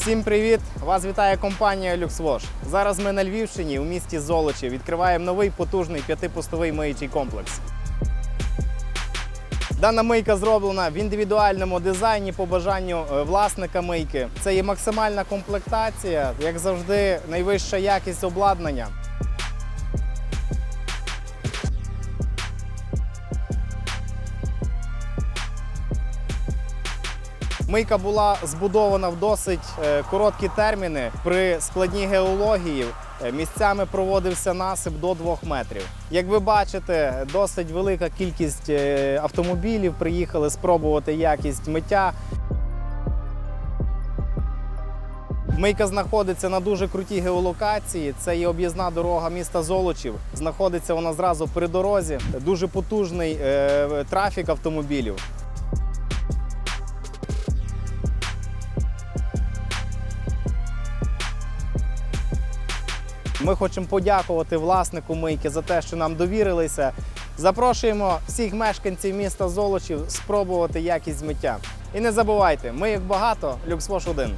Всім привіт! Вас вітає компанія LuxWash. Зараз ми на Львівщині у місті Золочі відкриваємо новий потужний п'ятипустовий миючий комплекс. Дана мийка зроблена в індивідуальному дизайні по бажанню е, власника мийки. Це є максимальна комплектація, як завжди, найвища якість обладнання. Мийка була збудована в досить е, короткі терміни. При складній геології е, місцями проводився насип до 2 метрів. Як ви бачите, досить велика кількість е, автомобілів приїхали спробувати якість миття. Мийка знаходиться на дуже крутій геолокації. Це є об'їзна дорога міста Золочів. Знаходиться вона зразу при дорозі. Дуже потужний трафік автомобілів. Ми хочемо подякувати власнику мийки за те, що нам довірилися. Запрошуємо всіх мешканців міста Золочів спробувати якість змиття. І не забувайте, ми їх багато, люксвош один.